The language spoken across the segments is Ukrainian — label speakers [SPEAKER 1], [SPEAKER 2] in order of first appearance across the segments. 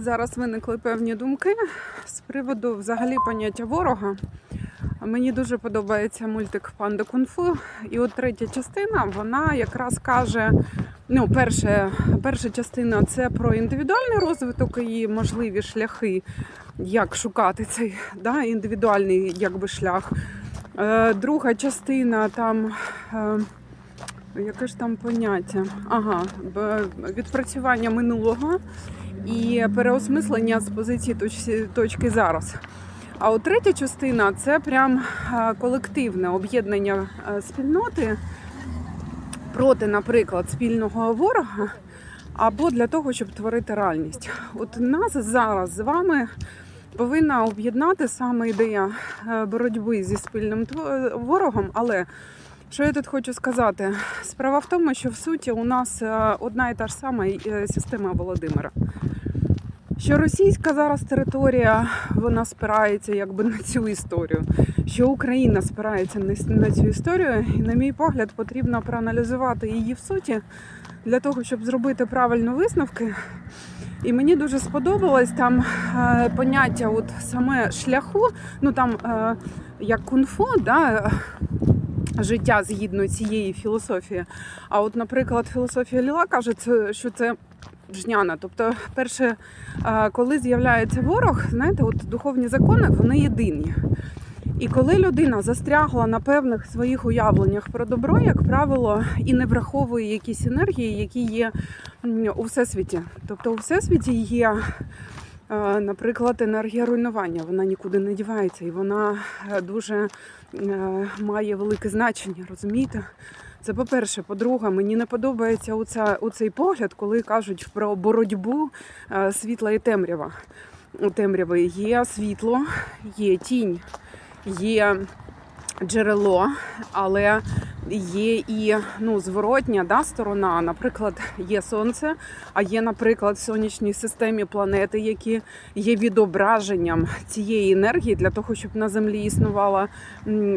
[SPEAKER 1] Зараз виникли певні думки з приводу взагалі поняття ворога. Мені дуже подобається мультик Панда Кунг-фу. І от третя частина, вона якраз каже: ну, перша, перша частина це про індивідуальний розвиток і можливі шляхи, як шукати цей да, індивідуальний якби, шлях. Е, друга частина там. Е, Яке ж там поняття? Ага, відпрацювання минулого і переосмислення з позиції точки зараз. А от третя частина це прям е, колективне об'єднання е, спільноти проти, наприклад, спільного ворога, або для того, щоб творити реальність. От нас зараз з вами повинна об'єднати саме ідея е, боротьби зі спільним ворогом, але що я тут хочу сказати? Справа в тому, що в суті у нас одна і та ж сама система Володимира. Що російська зараз територія вона спирається якби на цю історію, що Україна спирається на цю історію, і, на мій погляд, потрібно проаналізувати її в суті для того, щоб зробити правильні висновки. І мені дуже сподобалось там е, поняття, от саме шляху, ну там е, як кунг-фу, да, життя згідно цієї філософії. А от, наприклад, філософія Ліла каже, що це жняна. Тобто, перше, коли з'являється ворог, знаєте, от духовні закони вони єдині. І коли людина застрягла на певних своїх уявленнях про добро, як правило, і не враховує якісь енергії, які є у всесвіті. Тобто у всесвіті є, наприклад, енергія руйнування, вона нікуди не дівається, і вона е, дуже е, має велике значення, розумієте? Це по-перше. По-друге, мені не подобається оця, оцей погляд, коли кажуть про боротьбу е, світла і темрява. У темряви є світло, є тінь, є джерело, але є і ну, зворотня да, сторона. Наприклад, є сонце, а є, наприклад, в сонячній системі планети, які є відображенням цієї енергії для того, щоб на землі існувало,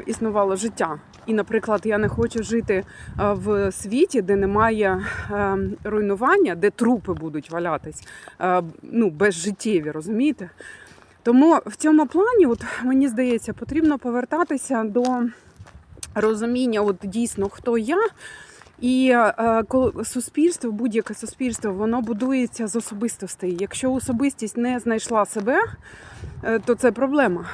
[SPEAKER 1] існувало життя. І, наприклад, я не хочу жити е, в світі, де немає е, руйнування, де трупи будуть валятись, е, ну, безжиттєві, розумієте? Тому в цьому плані, от мені здається, потрібно повертатися до розуміння, от дійсно хто я. І коли суспільство, будь-яке суспільство, воно будується з особистостей. Якщо особистість не знайшла себе, то це проблема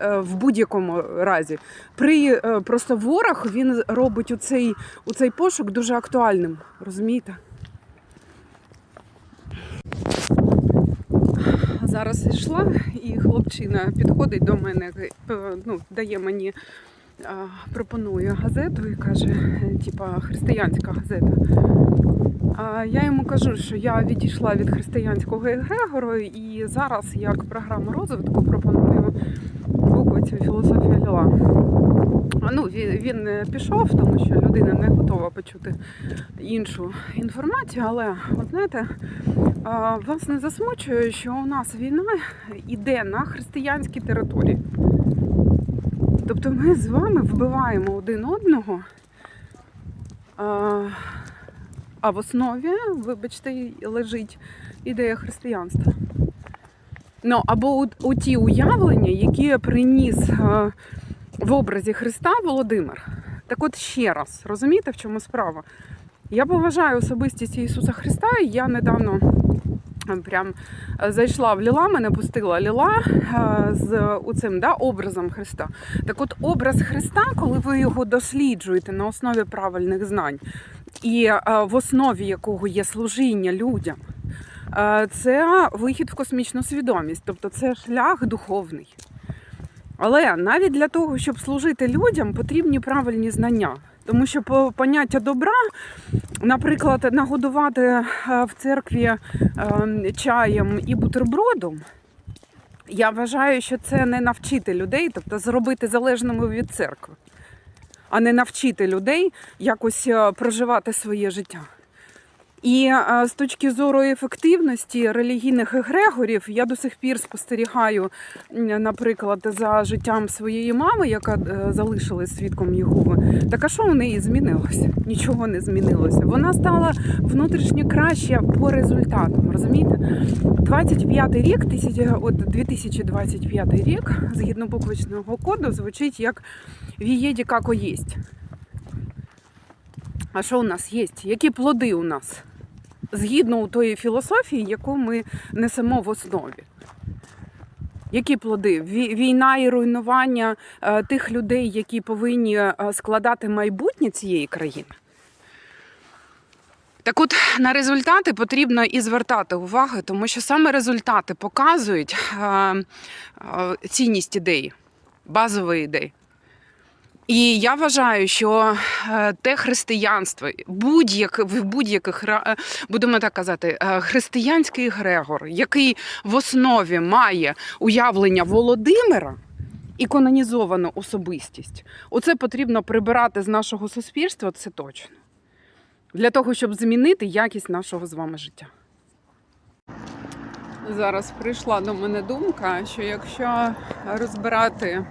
[SPEAKER 1] в будь-якому разі. При е, просто ворог він робить у цей, у цей пошук дуже актуальним. Розумієте? Зараз йшла, і хлопчина підходить до мене, е, ну, дає мені, е, пропонує газету і каже, е, типа християнська газета. А я йому кажу, що я відійшла від християнського егрегору і зараз як програму розвитку пропоную букву цю філософію Ліла. Ну, він, він не пішов, тому що людина не готова почути іншу інформацію, але от знаєте, а, вас не засмучує, що у нас війна йде на християнській території. Тобто ми з вами вбиваємо один одного. А в основі, вибачте, лежить ідея християнства. Ну, або у, ті уявлення, які приніс е, в образі Христа Володимир. Так от ще раз, розумієте, в чому справа? Я поважаю особистість Ісуса Христа, і я недавно е, прям е, зайшла в Ліла, мене пустила Ліла з цим да, образом Христа. Так от образ Христа, коли ви його досліджуєте на основі правильних знань, і в основі якого є служіння людям, це вихід в космічну свідомість, тобто це шлях духовний. Але навіть для того, щоб служити людям, потрібні правильні знання. Тому що поняття добра, наприклад, нагодувати е, в церкві е, чаєм і бутербродом, я вважаю, що це не навчити людей, тобто зробити залежними від церкви, а не навчити людей якось е, проживати своє життя. І е, з точки зору ефективності релігійних егрегорів, я до сих пір спостерігаю, наприклад, за життям своєї мами, яка е, залишилась свідком Єгови. Так а що у неї змінилося? Нічого не змінилося. Вона стала внутрішньо краще по результатам. Розумієте? 25 рік, тисяча- от 2025 рік, згідно буквочного коду, звучить як «Вієді како єсть». А що у нас є? Які плоди у нас? Згідно у тої філософії, яку ми несемо в основі. Які плоди? Війна і руйнування е, тих людей, які повинні е, складати майбутнє цієї країни. Так от на результати потрібно і звертати увагу, тому що саме результати показують е, цінність ідеї, базової ідеї. І я вважаю, що е, те християнство, будь-як, в будь-яких е, будемо так казати, е, християнський Грегор, який в основі має уявлення Володимира і канонізовану особистість, оце потрібно прибирати з нашого суспільства, це точно. Для того, щоб змінити якість нашого з вами життя. Зараз прийшла до мене думка, що якщо розбирати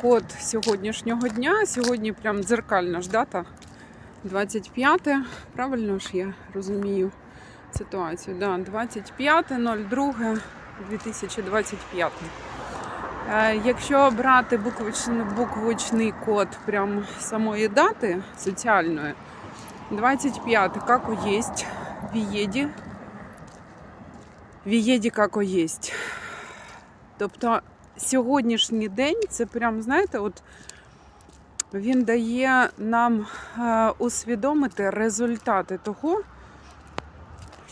[SPEAKER 1] код сьогоднішнього дня. Сьогодні прям дзеркальна ж дата 25. Правильно ж я розумію ситуацію. Да, 25.02.2025. Е, Якщо брати буквочний, буквочний код прям самої дати соціальної, 25 како єсть, вієді. Вієді како єсть. Тобто сьогоднішній день це прям, знаєте, от він дає нам е, усвідомити результати того,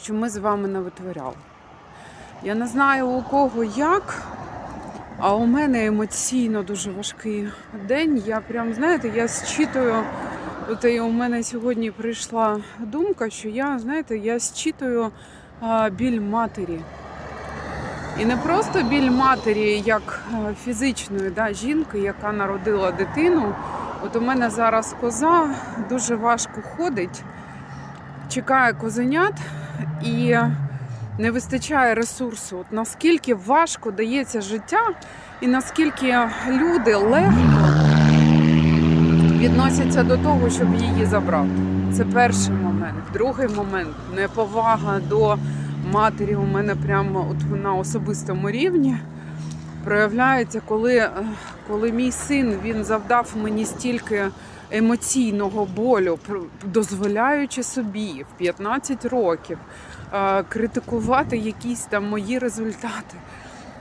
[SPEAKER 1] що ми з вами не витворяли. Я не знаю у кого як, а у мене емоційно дуже важкий день. Я прям, знаєте, я зчитую. От і у мене сьогодні прийшла думка, що я, знаєте, я зчитую а, біль матері. І не просто біль матері як е, фізичної да, жінки, яка народила дитину. От у мене зараз коза дуже важко ходить, чекає козенят і не вистачає ресурсу. От наскільки важко дається життя, і наскільки люди легко відносяться до того, щоб її забрати. Це перший момент. Другий момент неповага до матері у мене прямо от на особистому рівні проявляється, коли, е, коли мій син він завдав мені стільки емоційного болю, дозволяючи собі в 15 років е, критикувати якісь там мої результати.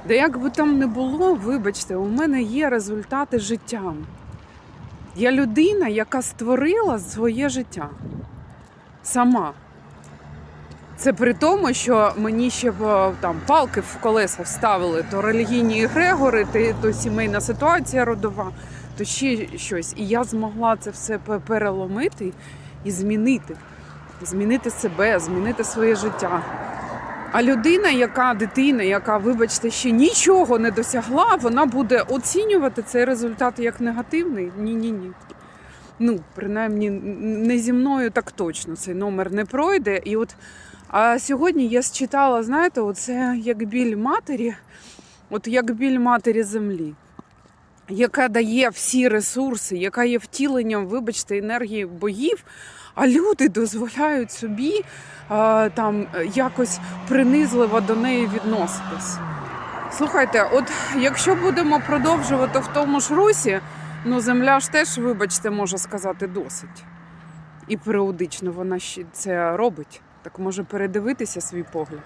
[SPEAKER 1] Де як би там не було, вибачте, у мене є результати життя. Я людина, яка створила своє життя сама. Це при тому, що мені ще там палки в колеса вставили, то релігійні егрегори, то, то сімейна ситуація родова, то ще щось. І я змогла це все переломити і змінити. Змінити себе, змінити своє життя. А людина, яка дитина, яка, вибачте, ще нічого не досягла, вона буде оцінювати цей результат як негативний. Ні-ні ні. Ну, принаймні, не зі мною так точно цей номер не пройде. І от а сьогодні я считала, знаєте, оце як біль матері, от як біль матері землі, яка дає всі ресурси, яка є втіленням, вибачте, енергії богів, а люди дозволяють собі а, там якось принизливо до неї відноситись. Слухайте, от якщо будемо продовжувати в тому ж русі, ну земля ж теж, вибачте, може сказати досить. І періодично вона ще це робить. Так може передивитися свій погляд.